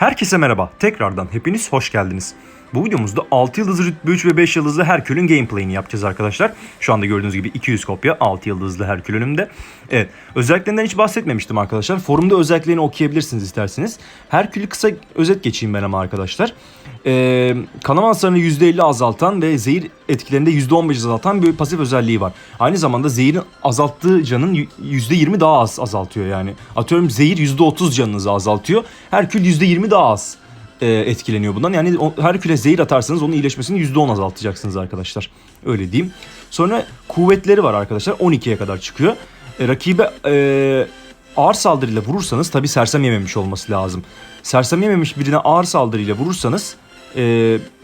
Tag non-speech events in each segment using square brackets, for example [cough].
Herkese merhaba. Tekrardan hepiniz hoş geldiniz. Bu videomuzda 6 yıldızlı rütbe 3 ve 5 yıldızlı Herkül'ün gameplay'ini yapacağız arkadaşlar. Şu anda gördüğünüz gibi 200 kopya 6 yıldızlı Herkül önümde. Evet özelliklerinden hiç bahsetmemiştim arkadaşlar. Forumda özelliklerini okuyabilirsiniz isterseniz. Herkül'ü kısa özet geçeyim ben ama arkadaşlar. Ee, kanama hasarını %50 azaltan ve zehir etkilerinde %15 azaltan bir pasif özelliği var. Aynı zamanda zehirin azalttığı canın %20 daha az azaltıyor yani. Atıyorum zehir %30 canınızı azaltıyor. Herkül %20 daha az e, etkileniyor bundan. Yani o, Herkül'e zehir atarsanız onun iyileşmesini %10 azaltacaksınız arkadaşlar. Öyle diyeyim. Sonra kuvvetleri var arkadaşlar. 12'ye kadar çıkıyor. E, rakibe e, ağır saldırıyla vurursanız tabi sersem yememiş olması lazım. Sersem yememiş birine ağır saldırıyla vurursanız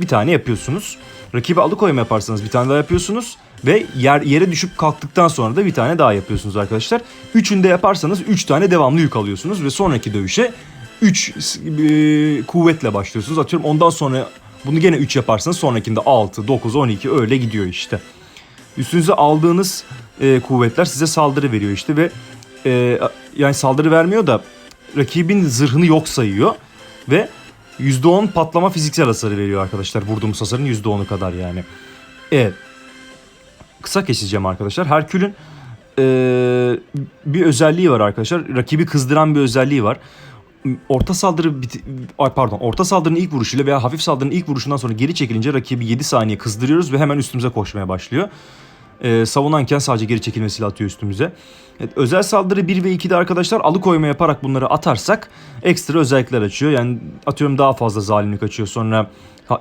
bir tane yapıyorsunuz. Rakibe alıkoyma yaparsanız bir tane daha yapıyorsunuz. Ve yer, yere düşüp kalktıktan sonra da bir tane daha yapıyorsunuz arkadaşlar. Üçünde yaparsanız 3 üç tane devamlı yük alıyorsunuz ve sonraki dövüşe 3 kuvvetle başlıyorsunuz. Atıyorum ondan sonra bunu gene 3 yaparsanız sonrakinde 6, 9, 12 öyle gidiyor işte. Üstünüze aldığınız e, kuvvetler size saldırı veriyor işte ve e, yani saldırı vermiyor da rakibin zırhını yok sayıyor ve %10 patlama fiziksel hasarı veriyor arkadaşlar. Vurduğumuz hasarın %10'u kadar yani. Evet. Kısa keseceğim arkadaşlar. Herkül'ün e, bir özelliği var arkadaşlar. Rakibi kızdıran bir özelliği var orta saldırı ay pardon orta saldırının ilk vuruşuyla veya hafif saldırının ilk vuruşundan sonra geri çekilince rakibi 7 saniye kızdırıyoruz ve hemen üstümüze koşmaya başlıyor. Ee, savunanken sadece geri çekilmesiyle atıyor üstümüze. Evet, özel saldırı 1 ve 2'de arkadaşlar alıkoyma yaparak bunları atarsak ekstra özellikler açıyor. Yani atıyorum daha fazla zalimlik açıyor sonra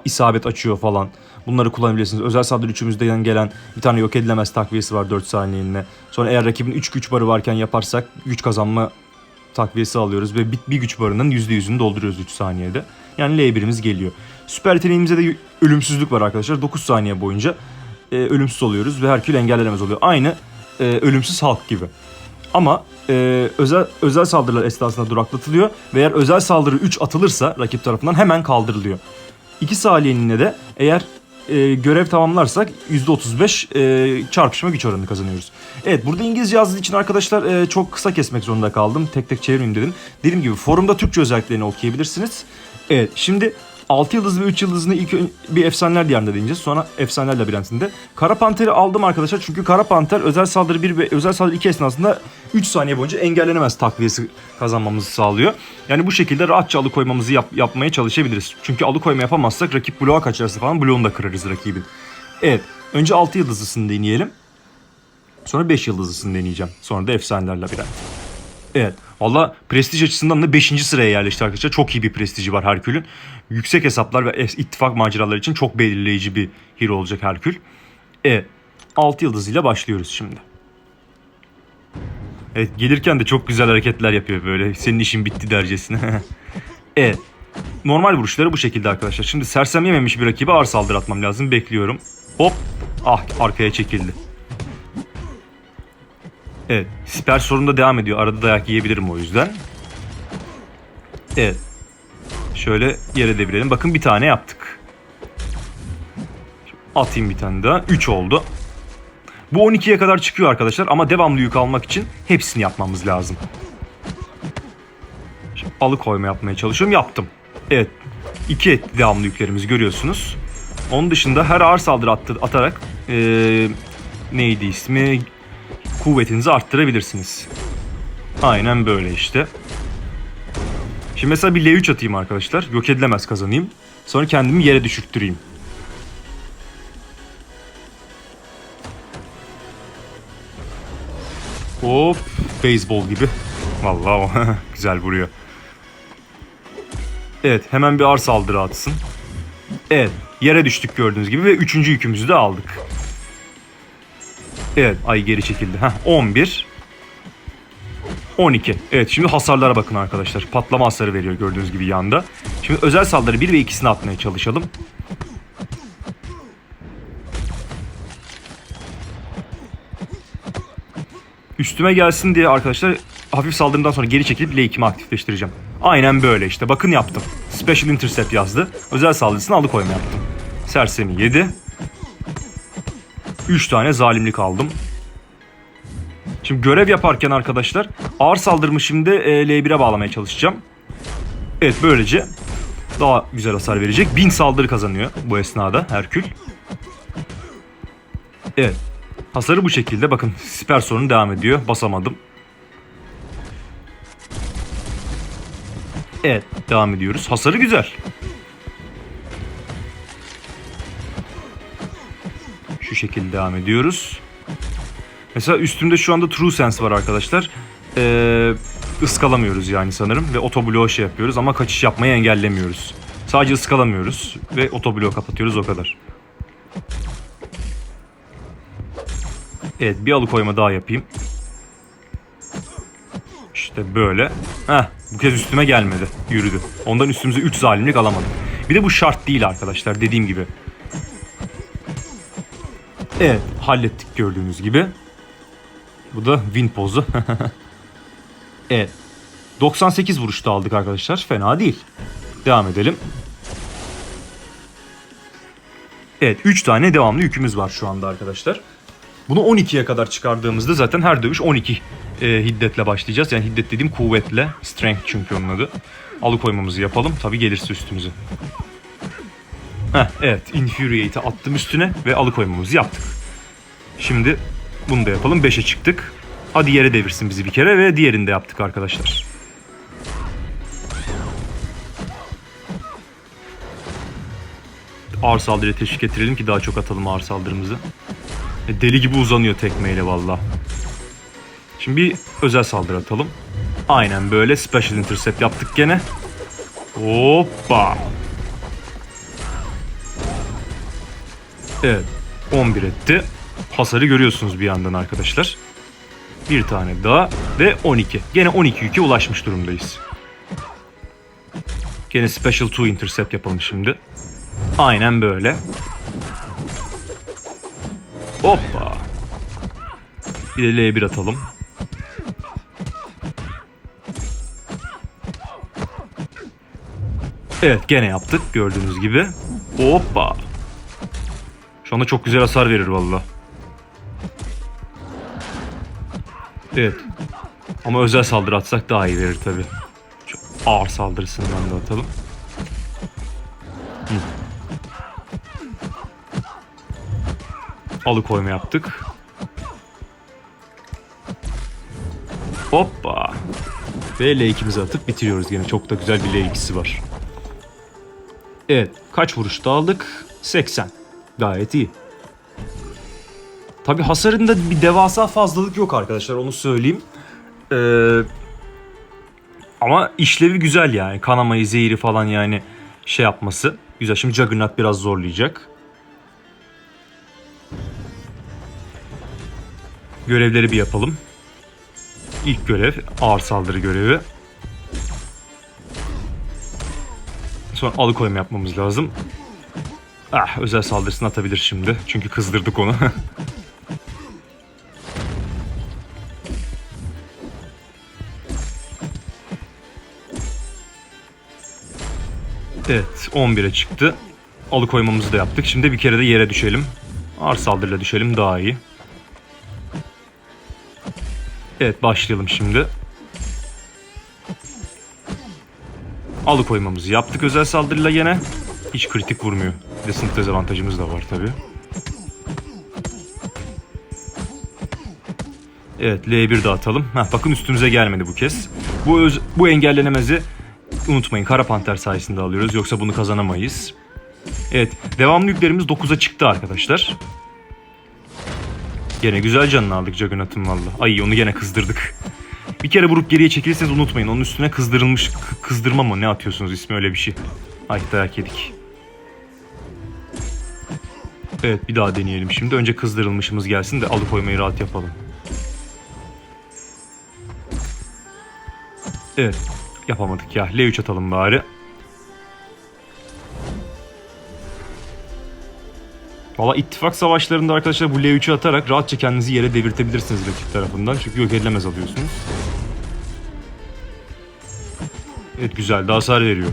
isabet açıyor falan. Bunları kullanabilirsiniz. Özel saldırı üçümüzden gelen bir tane yok edilemez takviyesi var 4 saniyeliğine. Sonra eğer rakibin 3 güç barı varken yaparsak güç kazanma takviyesi alıyoruz ve bir, bir güç barının %100'ünü dolduruyoruz 3 saniyede. Yani L1'imiz geliyor. Süper yeteneğimizde de ölümsüzlük var arkadaşlar. 9 saniye boyunca e, ölümsüz oluyoruz ve Herkül engellenemez oluyor. Aynı e, ölümsüz halk gibi. Ama e, özel özel saldırılar esnasında duraklatılıyor ve eğer özel saldırı 3 atılırsa rakip tarafından hemen kaldırılıyor. 2 saniyeliğine de eğer e, görev tamamlarsak %35 e, çarpışma güç oranı kazanıyoruz. Evet burada İngilizce yazdığı için arkadaşlar e, çok kısa kesmek zorunda kaldım. Tek tek çevireyim dedim. Dediğim gibi forumda Türkçe özelliklerini okuyabilirsiniz. Evet şimdi 6 yıldız ve 3 yıldızını ilk bir efsaneler diyarında deneyeceğiz. Sonra efsaneler labirentinde. Kara Panter'i aldım arkadaşlar. Çünkü Kara Panter özel saldırı 1 ve özel saldırı 2 esnasında 3 saniye boyunca engellenemez takviyesi kazanmamızı sağlıyor. Yani bu şekilde rahatça alıkoymamızı yap, yapmaya çalışabiliriz. Çünkü alıkoyma yapamazsak rakip bloğa kaçarsa falan bloğunu da kırarız rakibin. Evet. Önce 6 yıldızlısını deneyelim. Sonra 5 yıldızlısını deneyeceğim. Sonra da efsaneler labirent. Evet. Valla prestij açısından da 5. sıraya yerleşti arkadaşlar. Çok iyi bir prestiji var Herkül'ün. Yüksek hesaplar ve ittifak maceraları için çok belirleyici bir hero olacak Herkül. Evet. 6 yıldızıyla başlıyoruz şimdi. Evet gelirken de çok güzel hareketler yapıyor böyle. Senin işin bitti dercesine. [laughs] evet. Normal vuruşları bu şekilde arkadaşlar. Şimdi sersem yememiş bir rakibe ağır saldırı atmam lazım. Bekliyorum. Hop. Ah arkaya çekildi. Evet. Siper sorunda devam ediyor. Arada dayak yiyebilirim o yüzden. Evet. Şöyle yere devirelim. Bakın bir tane yaptık. Atayım bir tane daha. 3 oldu. Bu 12'ye kadar çıkıyor arkadaşlar ama devamlı yük almak için hepsini yapmamız lazım. Şimdi alıkoyma yapmaya çalışıyorum. Yaptım. Evet. 2 etti devamlı yüklerimizi görüyorsunuz. Onun dışında her ağır saldırı attı, atarak ee, neydi ismi kuvvetinizi arttırabilirsiniz. Aynen böyle işte. Şimdi mesela bir L3 atayım arkadaşlar. Yok edilemez kazanayım. Sonra kendimi yere düşürttüreyim. Hop. Beyzbol gibi. Vallahi [laughs] güzel vuruyor. Evet hemen bir ağır saldırı atsın. Evet yere düştük gördüğünüz gibi ve üçüncü yükümüzü de aldık. Evet ay geri çekildi. Heh, 11. 12. Evet şimdi hasarlara bakın arkadaşlar. Patlama hasarı veriyor gördüğünüz gibi yanda. Şimdi özel saldırı 1 ve 2'sini atmaya çalışalım. Üstüme gelsin diye arkadaşlar hafif saldırımdan sonra geri çekilip L2'mi aktifleştireceğim. Aynen böyle işte. Bakın yaptım. Special Intercept yazdı. Özel saldırısını alıkoyma yaptım. Sersemi 7. 3 tane zalimlik aldım. Şimdi görev yaparken arkadaşlar ağır saldırımı şimdi e, L1'e bağlamaya çalışacağım. Evet böylece daha güzel hasar verecek. 1000 saldırı kazanıyor bu esnada Herkül. Evet. Hasarı bu şekilde. Bakın [laughs] siper sorunu devam ediyor. Basamadım. Evet. Devam ediyoruz. Hasarı güzel. Şu şekilde devam ediyoruz. Mesela üstümde şu anda True Sense var arkadaşlar. Ee, ıskalamıyoruz yani sanırım ve otobloğu şey yapıyoruz ama kaçış yapmayı engellemiyoruz. Sadece ıskalamıyoruz ve otobloğu kapatıyoruz o kadar. Evet bir alıkoyma daha yapayım. İşte böyle. Heh bu kez üstüme gelmedi. Yürüdü. Ondan üstümüze 3 zalimlik alamadık. Bir de bu şart değil arkadaşlar dediğim gibi. Evet hallettik gördüğünüz gibi. Bu da win pozu. evet. 98 vuruşta aldık arkadaşlar. Fena değil. Devam edelim. Evet 3 tane devamlı yükümüz var şu anda arkadaşlar. Bunu 12'ye kadar çıkardığımızda zaten her dövüş 12 e, hiddetle başlayacağız. Yani hiddet dediğim kuvvetle. Strength çünkü onun adı. Alıkoymamızı yapalım. Tabi gelirse üstümüze. Heh, evet Infuriate'i attım üstüne ve alıkoymamızı yaptık. Şimdi bunu da yapalım. 5'e çıktık. Hadi yere devirsin bizi bir kere ve diğerini de yaptık arkadaşlar. Ağır saldırıya teşvik ettirelim ki daha çok atalım ağır saldırımızı. E, Deli gibi uzanıyor tekmeyle valla. Şimdi bir özel saldırı atalım. Aynen böyle special intercept yaptık gene. Hoppa. Evet 11 etti. Hasarı görüyorsunuz bir yandan arkadaşlar. Bir tane daha ve 12. Gene 12 yüke ulaşmış durumdayız. Gene Special 2 Intercept yapalım şimdi. Aynen böyle. Hoppa. Bir de L1 atalım. Evet gene yaptık gördüğünüz gibi. Hoppa. Şu anda çok güzel hasar verir valla. Evet. Ama özel saldırı atsak daha iyi verir tabi. Ağır saldırısından da atalım. Hı. Alıkoyma yaptık. Hoppa. Ve L2'mizi atıp bitiriyoruz gene. Çok da güzel bir L2'si var. Evet. Kaç vuruşta aldık? 80. Gayet iyi. Tabi hasarında bir devasa fazlalık yok arkadaşlar onu söyleyeyim. Ee, ama işlevi güzel yani. Kanamayı, zehiri falan yani şey yapması. Güzel. Şimdi Juggernaut biraz zorlayacak. Görevleri bir yapalım. İlk görev ağır saldırı görevi. Sonra alıkoyma yapmamız lazım. Ah özel saldırısını atabilir şimdi. Çünkü kızdırdık onu. [laughs] evet 11'e çıktı. Alıkoymamızı da yaptık. Şimdi bir kere de yere düşelim. Ağır saldırıyla düşelim daha iyi. Evet başlayalım şimdi. Alıkoymamızı yaptık özel saldırıyla yine. Hiç kritik vurmuyor. Bir de sınıf dezavantajımız da var tabi. Evet L1 de atalım. Heh, bakın üstümüze gelmedi bu kez. Bu öz, bu engellenemezi unutmayın Kara Panter sayesinde alıyoruz. Yoksa bunu kazanamayız. Evet devamlı yüklerimiz 9'a çıktı arkadaşlar. Gene güzel canını aldık Juggernaut'ın valla. Ay onu gene kızdırdık. Bir kere vurup geriye çekilirseniz unutmayın. Onun üstüne kızdırılmış kızdırma mı ne atıyorsunuz ismi öyle bir şey. Ay dayak yedik. Evet bir daha deneyelim şimdi. Önce kızdırılmışımız gelsin de alıkoymayı rahat yapalım. Evet yapamadık ya. L3 atalım bari. Valla ittifak savaşlarında arkadaşlar bu L3'ü atarak rahatça kendinizi yere devirtebilirsiniz rakip tarafından. Çünkü yok edilemez alıyorsunuz. Evet güzel de hasar veriyor.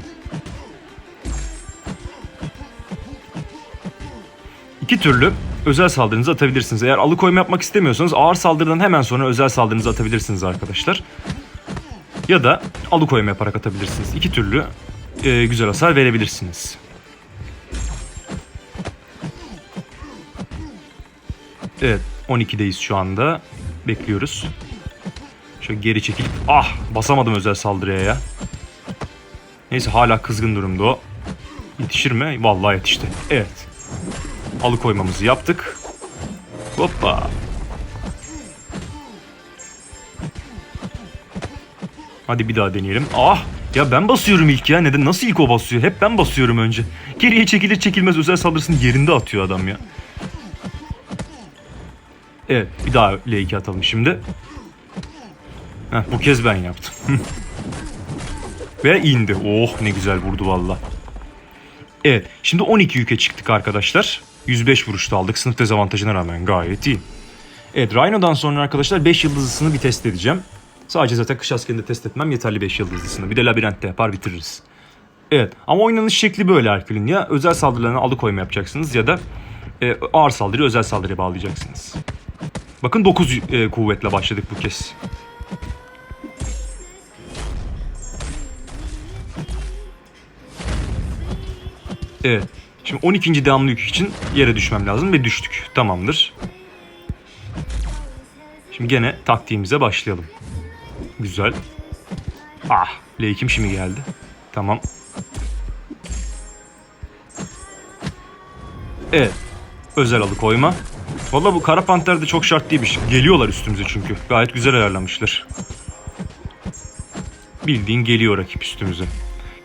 İki türlü özel saldırınızı atabilirsiniz. Eğer alıkoyma yapmak istemiyorsanız ağır saldırıdan hemen sonra özel saldırınızı atabilirsiniz arkadaşlar. Ya da alıkoyma yaparak atabilirsiniz. İki türlü e, güzel hasar verebilirsiniz. Evet 12'deyiz şu anda. Bekliyoruz. Şöyle geri çekilip ah basamadım özel saldırıya ya. Neyse hala kızgın durumda o. Yetişir mi? Vallahi yetişti. Evet. Alıkoymamızı yaptık. Hoppa. Hadi bir daha deneyelim. Ah! Ya ben basıyorum ilk ya. Neden? Nasıl ilk o basıyor? Hep ben basıyorum önce. Geriye çekilir çekilmez özel saldırısını yerinde atıyor adam ya. Evet. Bir daha L2 atalım şimdi. Heh, bu kez ben yaptım. [laughs] Ve indi. Oh ne güzel vurdu valla. Evet. Şimdi 12 yüke çıktık arkadaşlar. 105 vuruşta aldık. Sınıf dezavantajına rağmen gayet iyi. Evet Rhino'dan sonra arkadaşlar 5 yıldızlısını bir test edeceğim. Sadece zaten kış askerinde test etmem yeterli 5 yıldızlısını. Bir de labirentte yapar bitiririz. Evet ama oynanış şekli böyle Herkül'ün. Ya özel saldırılarına alıkoyma yapacaksınız ya da e, ağır saldırı özel saldırıya bağlayacaksınız. Bakın 9 e, kuvvetle başladık bu kez. Evet. Şimdi 12. devamlı yük için yere düşmem lazım ve düştük. Tamamdır. Şimdi gene taktiğimize başlayalım. Güzel. Ah, L2'm şimdi geldi. Tamam. Evet. Özel alıkoyma. Valla bu Kara Panter de çok şart değilmiş. Geliyorlar üstümüze çünkü. Gayet güzel ayarlamışlar. Bildiğin geliyor rakip üstümüze.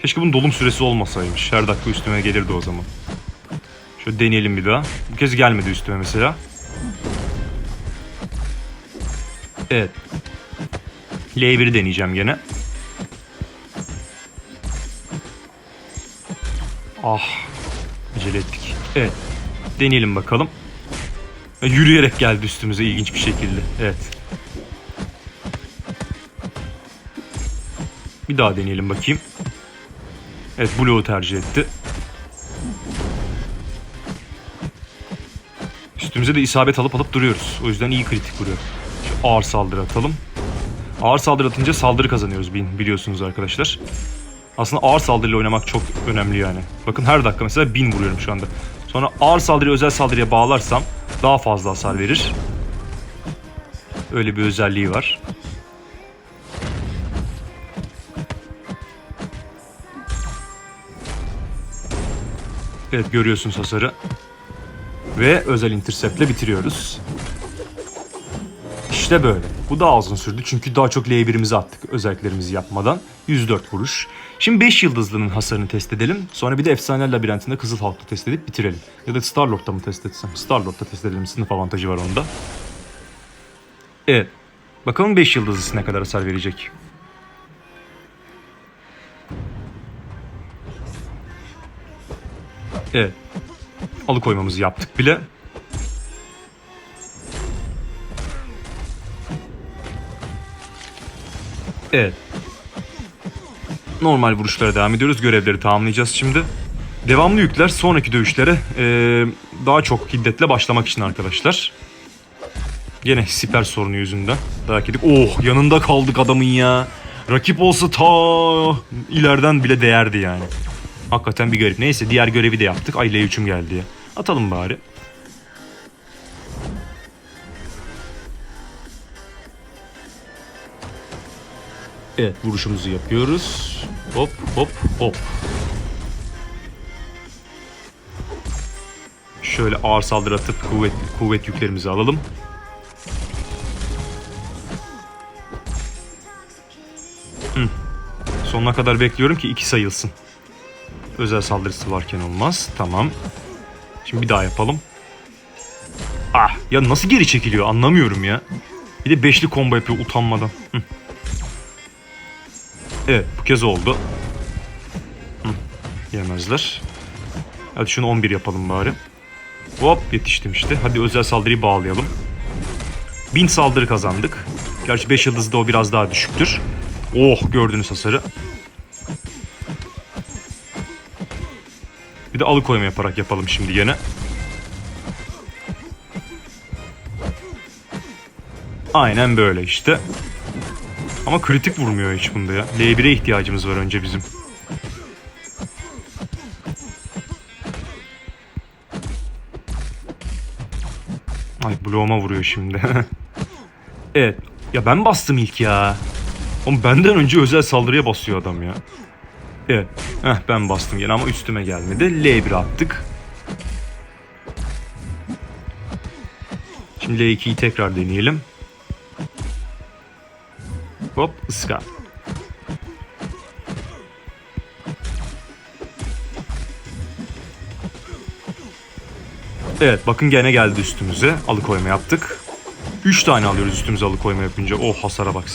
Keşke bunun dolum süresi olmasaymış. Her dakika üstüme gelirdi o zaman. Şöyle deneyelim bir daha. Bu kez gelmedi üstüme mesela. Evet. L1'i deneyeceğim gene. Ah. Acele ettik. Evet. Deneyelim bakalım. E, Yürüyerek geldi üstümüze ilginç bir şekilde. Evet. Bir daha deneyelim bakayım. Evet Blue'u tercih etti. Üstümüze de isabet alıp alıp duruyoruz. O yüzden iyi kritik vuruyor. Şu ağır saldırı atalım. Ağır saldırı atınca saldırı kazanıyoruz bin biliyorsunuz arkadaşlar. Aslında ağır saldırıyla oynamak çok önemli yani. Bakın her dakika mesela 1000 vuruyorum şu anda. Sonra ağır saldırıyı özel saldırıya bağlarsam daha fazla hasar verir. Öyle bir özelliği var. Evet görüyorsunuz hasarı. Ve özel interceptle bitiriyoruz. İşte böyle. Bu daha uzun sürdü çünkü daha çok L1'imizi attık özelliklerimizi yapmadan. 104 vuruş. Şimdi 5 yıldızlının hasarını test edelim. Sonra bir de Efsane Labirentinde Kızıl Halk'ta test edip bitirelim. Ya da Starlord'da mı test etsem? Starlord'da test edelim. Sınıf avantajı var onda. Evet. Bakalım 5 yıldızlısı ne kadar hasar verecek. Evet. Alıkoymamızı yaptık bile. Evet. Normal vuruşlara devam ediyoruz. Görevleri tamamlayacağız şimdi. Devamlı yükler sonraki dövüşlere eee, daha çok hiddetle başlamak için arkadaşlar. Gene siper sorunu yüzünden. Dayak yedik. Oh yanında kaldık adamın ya. Rakip olsa ta ileriden bile değerdi yani. Hakikaten bir garip. Neyse diğer görevi de yaptık. Ay L3'üm geldi ya. Atalım bari. Evet vuruşumuzu yapıyoruz. Hop hop hop. Şöyle ağır saldırı atıp kuvvet, kuvvet yüklerimizi alalım. Hı. Sonuna kadar bekliyorum ki iki sayılsın. Özel saldırısı varken olmaz. Tamam. Şimdi bir daha yapalım. Ah ya nasıl geri çekiliyor anlamıyorum ya. Bir de beşli combo yapıyor utanmadan. Hı. Evet bu kez oldu. Hı. Yemezler. Hadi şunu 11 yapalım bari. Hop yetiştim işte. Hadi özel saldırıyı bağlayalım. 1000 saldırı kazandık. Gerçi 5 yıldızda o biraz daha düşüktür. Oh gördünüz hasarı. Bir de alıkoyma yaparak yapalım şimdi gene. Aynen böyle işte. Ama kritik vurmuyor hiç bunda ya. L1'e ihtiyacımız var önce bizim. Ay bloğuma vuruyor şimdi. [laughs] evet. Ya ben bastım ilk ya. Oğlum benden önce özel saldırıya basıyor adam ya. Evet. Heh, ben bastım yine ama üstüme gelmedi. L1 attık. Şimdi L2'yi tekrar deneyelim. Hop ıska. Evet bakın gene geldi üstümüze. Alıkoyma yaptık. 3 tane alıyoruz üstümüze alıkoyma yapınca. Oh hasara bak.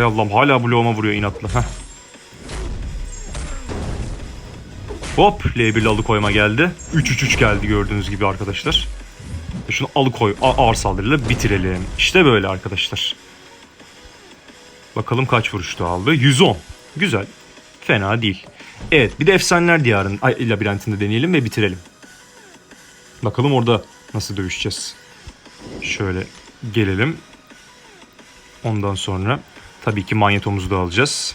Hay Allah'ım hala bloğuma vuruyor inatla. Heh. Hop L1'li alıkoyma geldi. 3-3-3 geldi gördüğünüz gibi arkadaşlar. Ve Şunu alıkoy ağır saldırıyla bitirelim. İşte böyle arkadaşlar. Bakalım kaç vuruştu aldı. 110. Güzel. Fena değil. Evet bir de Efsaneler Diyarı'nın labirentinde deneyelim ve bitirelim. Bakalım orada nasıl dövüşeceğiz. Şöyle gelelim. Ondan sonra tabii ki manyetomuzu da alacağız.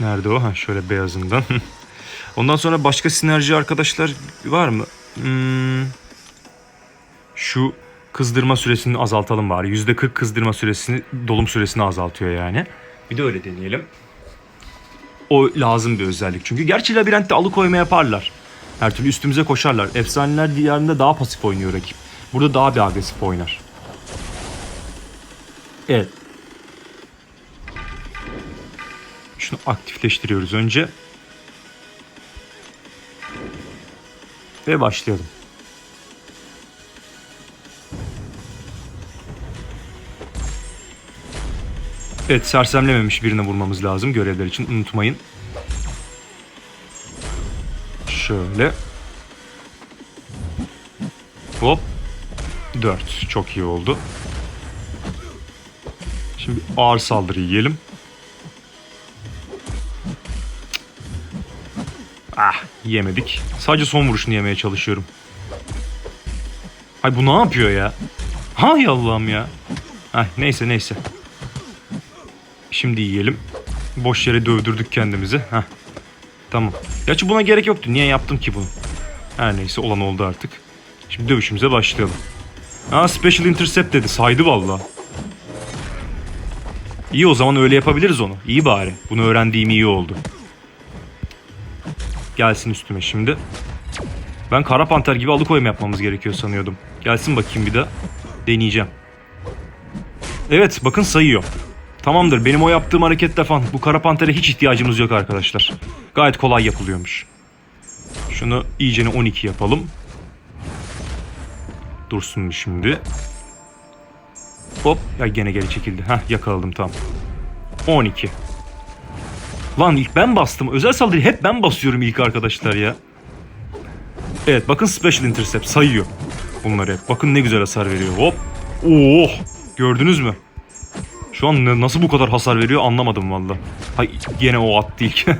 Nerede o? Ha, şöyle beyazından. [laughs] Ondan sonra başka sinerji arkadaşlar var mı? Hmm, şu kızdırma süresini azaltalım bari. %40 kızdırma süresini, dolum süresini azaltıyor yani. Bir de öyle deneyelim. O lazım bir özellik çünkü. Gerçi labirentte alıkoyma yaparlar. Her türlü üstümüze koşarlar. Efsaneler diyarında daha pasif oynuyor rakip. Burada daha bir agresif oynar. Evet. Şunu aktifleştiriyoruz önce. Ve başlayalım. Evet sersemlememiş birine vurmamız lazım görevler için unutmayın. Şöyle. Hop. 4. Çok iyi oldu. Şimdi ağır saldırı yiyelim. Ah yemedik. Sadece son vuruşunu yemeye çalışıyorum. Ay bu ne yapıyor ya? Hay Allah'ım ya. Ay neyse neyse. Şimdi yiyelim. Boş yere dövdürdük kendimizi. Heh. Tamam. Gerçi buna gerek yoktu. Niye yaptım ki bunu? Her neyse olan oldu artık. Şimdi dövüşümüze başlayalım. Aa Special Intercept dedi. Saydı valla. İyi o zaman öyle yapabiliriz onu. İyi bari. Bunu öğrendiğim iyi oldu. Gelsin üstüme şimdi. Ben Kara Panter gibi alıkoyma yapmamız gerekiyor sanıyordum. Gelsin bakayım bir de. Deneyeceğim. Evet bakın sayıyor. Tamamdır benim o yaptığım hareketle falan bu Kara Panter'e hiç ihtiyacımız yok arkadaşlar. Gayet kolay yapılıyormuş. Şunu iyicene 12 yapalım. Dursun şimdi. Hop ya gene geri çekildi. Heh yakaladım tamam. 12. Lan ilk ben bastım. Özel saldırı hep ben basıyorum ilk arkadaşlar ya. Evet bakın Special Intercept sayıyor. Bunları. Bakın ne güzel hasar veriyor. Hop. Oh. Gördünüz mü? Şu an nasıl bu kadar hasar veriyor anlamadım valla. Hay gene o attı ilk. [laughs]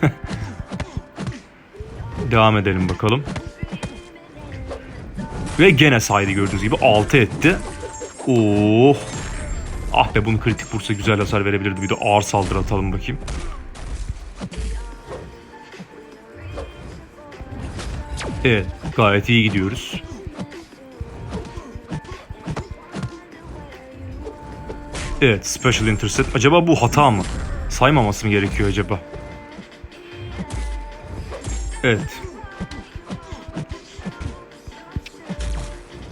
Devam edelim bakalım. Ve gene saydı gördüğünüz gibi 6 etti. Oh. Ah be bunu kritik vursa güzel hasar verebilirdi. Bir de ağır saldırı atalım bakayım. Evet gayet iyi gidiyoruz. Evet Special Intercept. Acaba bu hata mı? Saymaması mı gerekiyor acaba? Evet.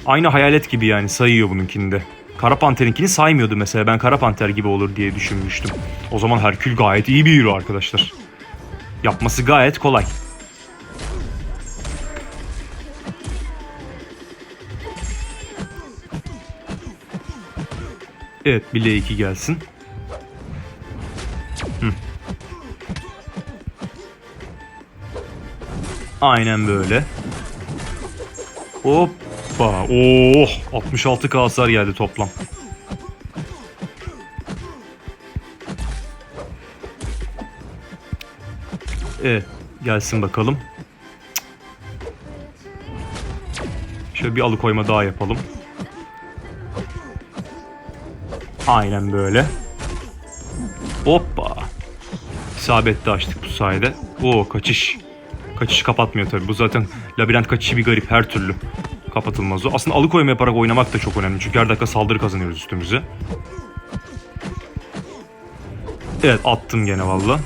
Aynı hayalet gibi yani sayıyor bununkinde. Kara Panter'inkini saymıyordu mesela. Ben Kara Panter gibi olur diye düşünmüştüm. O zaman Herkül gayet iyi bir hero arkadaşlar. Yapması gayet kolay. Evet bir L2 gelsin. Hı. Aynen böyle. Hoppa. Oh 66k hasar geldi toplam. Evet gelsin bakalım. Şöyle bir alıkoyma daha yapalım. Aynen böyle. Hoppa. İsabetli açtık bu sayede. Oo kaçış. Kaçış kapatmıyor tabii. Bu zaten labirent kaçışı bir garip her türlü. Kapatılmaz o. Aslında alıkoyma yaparak oynamak da çok önemli. Çünkü her dakika saldırı kazanıyoruz üstümüze. Evet attım gene valla.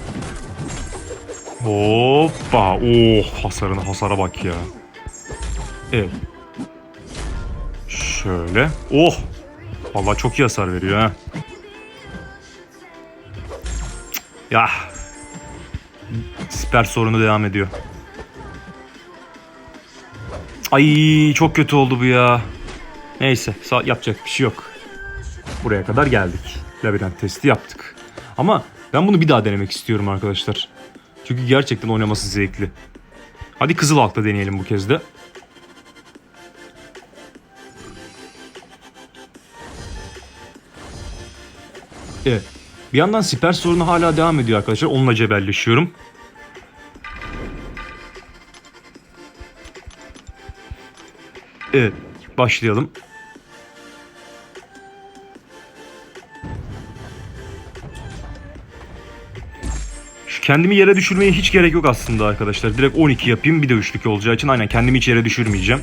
Hoppa. Oh hasarına hasara bak ya. Evet. Şöyle. Oh. Vallahi çok iyi hasar veriyor ha. Ya. Siper sorunu devam ediyor. Ay çok kötü oldu bu ya. Neyse yapacak bir şey yok. Buraya kadar geldik. Labirent testi yaptık. Ama ben bunu bir daha denemek istiyorum arkadaşlar. Çünkü gerçekten oynaması zevkli. Hadi Kızıl Halk'ta deneyelim bu kez de. Evet. Bir yandan siper sorunu hala devam ediyor arkadaşlar. Onunla cebelleşiyorum. Başlayalım. Şu kendimi yere düşürmeye hiç gerek yok aslında arkadaşlar. Direkt 12 yapayım bir de üçlük olacağı için aynen kendimi hiç yere düşürmeyeceğim.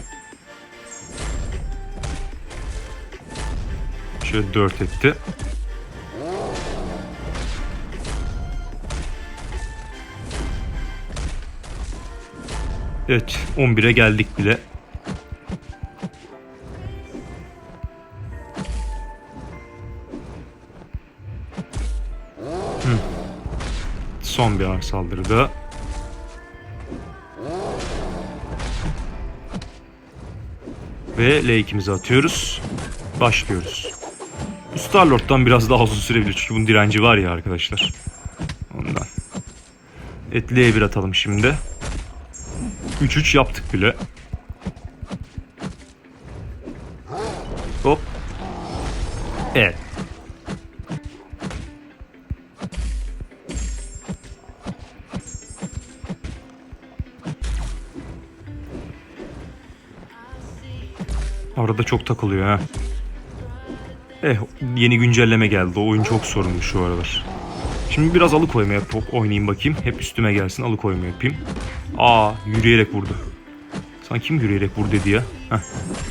Şöyle 4 etti. Evet 11'e geldik bile. Son bir ağır saldırıda. Ve L2'mizi atıyoruz. Başlıyoruz. Bu Starlord'dan biraz daha uzun sürebilir çünkü bunun direnci var ya arkadaşlar. Ondan. Evet L1 atalım şimdi. 3-3 yaptık bile. Arada çok takılıyor ha. Eh yeni güncelleme geldi. O oyun çok sorunlu şu aralar. Şimdi biraz alıkoyma yapıp oynayayım bakayım. Hep üstüme gelsin alıkoyma yapayım. Aa yürüyerek vurdu. Sanki kim yürüyerek vurdu dedi ya? Heh.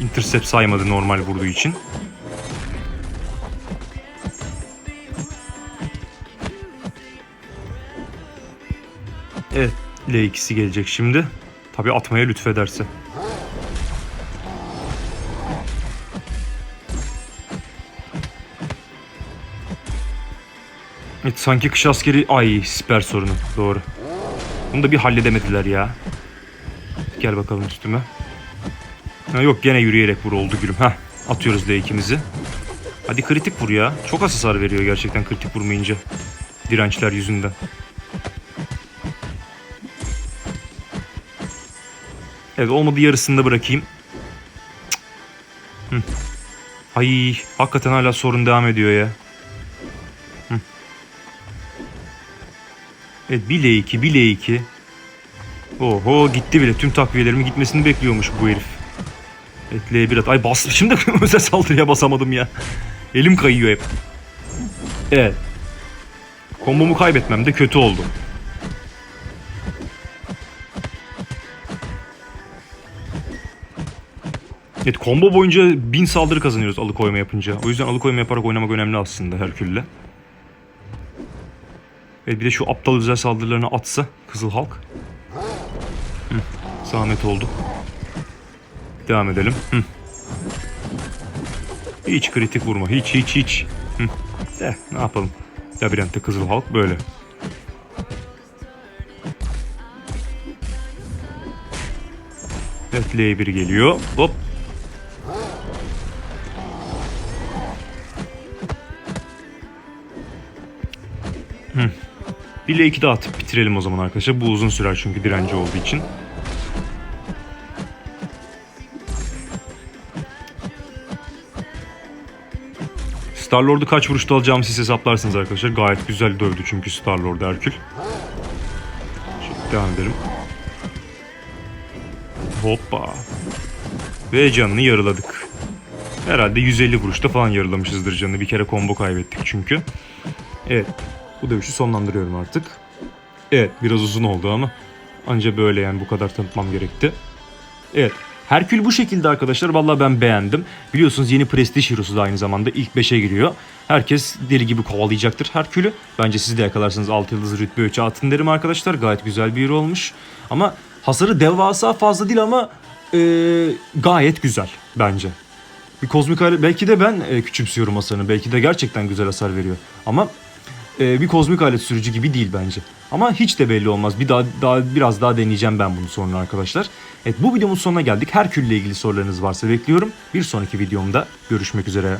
Intercept saymadı normal vurduğu için. Evet. L2'si gelecek şimdi. Tabi atmaya lütfederse. Evet sanki kış askeri... Ay siper sorunu. Doğru. Bunu da bir halledemediler ya. Gel bakalım üstüme. Ha, yok gene yürüyerek vur oldu gülüm. Heh, atıyoruz D2'mizi. Hadi kritik vur ya. Çok az hasar veriyor gerçekten kritik vurmayınca. Dirençler yüzünden. Evet olmadı yarısını da bırakayım. Hı. Ay hakikaten hala sorun devam ediyor ya. Evet bir L2 bir L2. Oho gitti bile. Tüm takviyelerimin gitmesini bekliyormuş bu herif. Evet L1 at. Ay basmışım [laughs] da [laughs] özel saldırıya basamadım ya. Elim kayıyor hep. Evet. Kombomu kaybetmem de kötü oldu. Evet combo boyunca bin saldırı kazanıyoruz alıkoyma yapınca. O yüzden alıkoyma yaparak oynamak önemli aslında Herkül'le. Evet bir de şu aptal özel saldırılarını atsa Kızıl Halk. Hı, zahmet oldu. Devam edelim. Hı. Hiç kritik vurma. Hiç hiç hiç. Hı. De ne yapalım. Labirentte Kızıl Halk böyle. Evet L1 geliyor. Hop. Bir L2 daha atıp bitirelim o zaman arkadaşlar. Bu uzun sürer çünkü direnci olduğu için. Starlord'u kaç vuruşta alacağımı siz hesaplarsınız arkadaşlar. Gayet güzel dövdü çünkü Starlord Herkül. Şimdi devam edelim. Hoppa. Ve canını yarıladık. Herhalde 150 vuruşta falan yarılamışızdır canını. Bir kere combo kaybettik çünkü. Evet. Bu dövüşü sonlandırıyorum artık. Evet biraz uzun oldu ama anca böyle yani bu kadar tanıtmam gerekti. Evet. Herkül bu şekilde arkadaşlar. Vallahi ben beğendim. Biliyorsunuz yeni Prestige Hero'su da aynı zamanda ilk 5'e giriyor. Herkes deli gibi kovalayacaktır Herkül'ü. Bence siz de yakalarsınız 6 yıldız rütbe 3'e atın derim arkadaşlar. Gayet güzel bir hero olmuş. Ama hasarı devasa fazla değil ama eee, gayet güzel bence. Bir kozmik belki de ben e, küçümsüyorum hasarını. Belki de gerçekten güzel hasar veriyor. Ama e, bir kozmik alet sürücü gibi değil bence. Ama hiç de belli olmaz. Bir daha, daha biraz daha deneyeceğim ben bunu sonra arkadaşlar. Evet bu videomuz sonuna geldik. Herkül ile ilgili sorularınız varsa bekliyorum. Bir sonraki videomda görüşmek üzere.